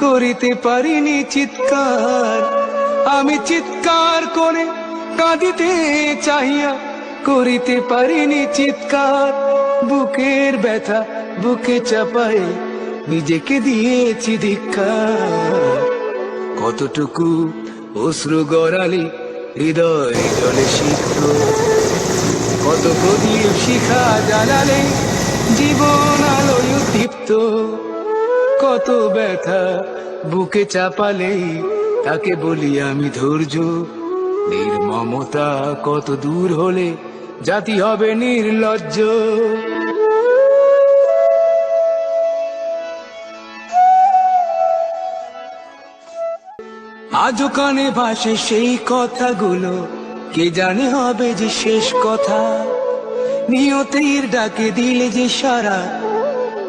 করিতে পারিনি চিৎকার। আমি চিৎকার করে কাঁদিতে চাহিয়া করিতে পারিনি চিৎকার। বুকের ব্যথা বুকে চাপায় নিজেকে দিয়েছি ধিক্কার। কতটুকু অশ্রু গড়ালি হৃদয় জলে সিদ্ধ কত প্রদীপ শিখা জ্বালালে জীবন আলোয় দীপ্ত কত ব্যথা, বুকে চাপালে তাকে বলি আমি ধৈর্য। নির্মমতা কত দূর হলে জাতি হবে নির্লজ্জ। আজও কানে ভাসে সেই কথাগুলো, কে জানে হবে যে শেষ কথা। নিয়তির ডাকে দিলে যে সারা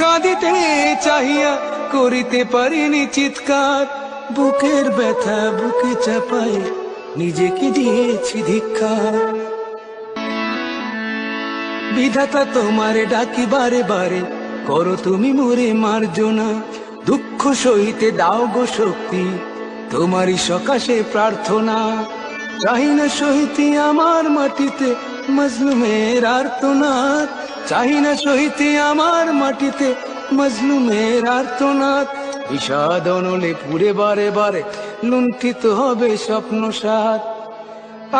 কাঁদিতে চাহিয়া করিতে পারিনি চিৎকার বুকের ব্যথা বুকে চাপায় নিজেকে দিয়েছি ধিক্ষার বিধাতা তোমারে ডাকি বারে বারে করো তুমি মোরে মার্জনা দুঃখ সহিতে দাও গো শক্তি তোমারই সকাশে প্রার্থনা চাহি না সহিতে আমার মাটিতে মজলুমের আর্তনাদ চাহি না সহিতে আমার মাটিতে মজলুমের আর্তনাদ। বিষাদ অনলে পুরে বারে বারে, লুণ্ঠিত হবে স্বপ্ন সাত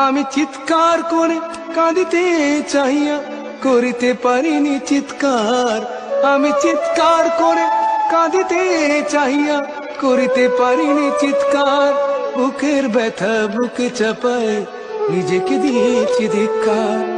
আমি চিৎকার করে কাঁদিতে চাহিয়া, করিতে পারিনি চিৎকার। আমি চিৎকার করে কাঁদিতে চাহিয়া, করিতে পারিনি চিৎকার। বুকের ব্যথা বুকে চাপায়, নিজেকে দিয়েছি ধিক্কার।